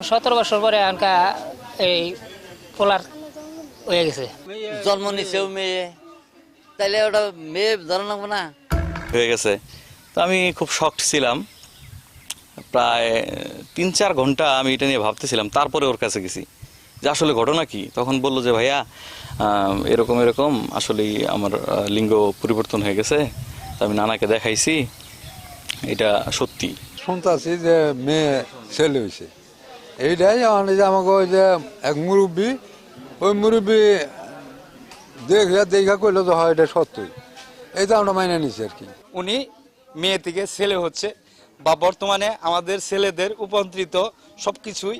সতেরো বছর পরে আনকা এই পোলার হয়ে গেছে। জন্ম নিছেও মেয়ে। তাইলে ওটা মেয়ে ধরে নেব না। হয়ে গেছে। তো আমি খুব শক্ট ছিলাম। প্রায় তিন চার ঘণ্টা আমি এটা নিয়ে ভাবতেছিলাম তারপরে ওর কাছে গেছি। যে আসলে ঘটনা কি? তখন বলল যে ভাইয়া এরকম এরকম আসলেই আমার লিঙ্গ পরিবর্তন হয়ে গেছে। তো আমি নানাকে দেখাইছি। এটা সত্যি। শুনতেছি যে মেয়ে ছেলে হয়েছে এইটাই মানে যে আমাকে ওই যে এক মুরব্বী ওই মুরব্বী দেখে দেখা করলে তো হয় এটা সত্যই। এইটা আমরা মাইনে নিছি আর কি। উনি মেয়ে থেকে ছেলে হচ্ছে বা বর্তমানে আমাদের ছেলেদের উপন্ত্রিত সব কিছুই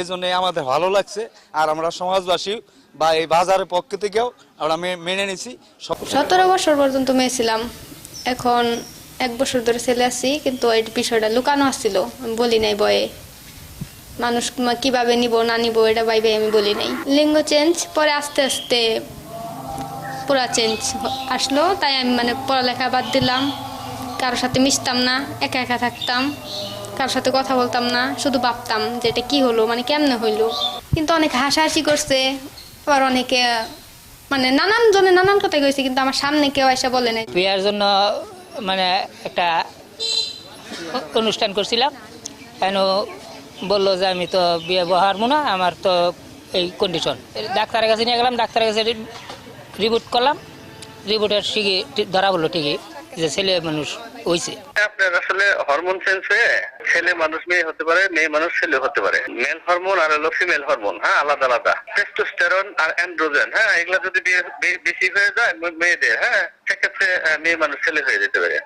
এই জন্য আমাদের ভালো লাগছে আর আমরা সমাজবাসী বা এই বাজারের পক্ষ থেকেও আমরা মেনে নিছি। সব সতেরো বছর পর্যন্ত মেয়ে ছিলাম। এখন এক বছর ধরে ছেলে আছি কিন্তু এই বিষয়টা লুকানো আসছিল। আমি বলি নাই বয়ে। মানুষ কীভাবে নিব, না নিব, এটা ভাইবে আমি বলি নাই। লিঙ্গ চেঞ্জ পরে আস্তে আস্তে পুরা চেঞ্জ আসলো। তাই আমি মানে পড়ালেখা বাদ দিলাম। কারোর সাথে মিশতাম না, একা একা থাকতাম। কারোর সাথে কথা বলতাম না, শুধু ভাবতাম যে এটা কি হলো মানে কেমনে হইল। কিন্তু অনেক হাসাহাসি করছে। আবার অনেকে মানে নানান জনে নানান কথা কইছে, কিন্তু আমার সামনে কেউ এসে বলে নাই। বিয়ার জন্য মানে একটা অনুষ্ঠান করছিলাম। কেন বলল যে আমি তো বিয়ে বহারবো না আমার তো এই কন্ডিশন ডাক্তারের কাছে নিয়ে গেলাম, ডাক্তারের কাছে রিপোর্ট করলাম। রিপোর্টের ঠিকই ধরা বলল ঠিকই যে ছেলে মানুষ হয়েছে আপনার আসলে হরমোন চেঞ্জ হয়ে ছেলে মানুষ, মেয়ে হতে পারে, মেয়ে মানুষ ছেলে হতে পারে। মেল হরমোন আর হলো ফিমেল হরমোন হ্যাঁ আলাদা আলাদা। টেস্টোস্টেরন আর অ্যান্ড্রোজেন হ্যাঁ এগুলা যদি বেশি হয়ে যায় মেয়েদের হ্যাঁ সেক্ষেত্রে মেয়ে মানুষ ছেলে হয়ে যেতে পারে।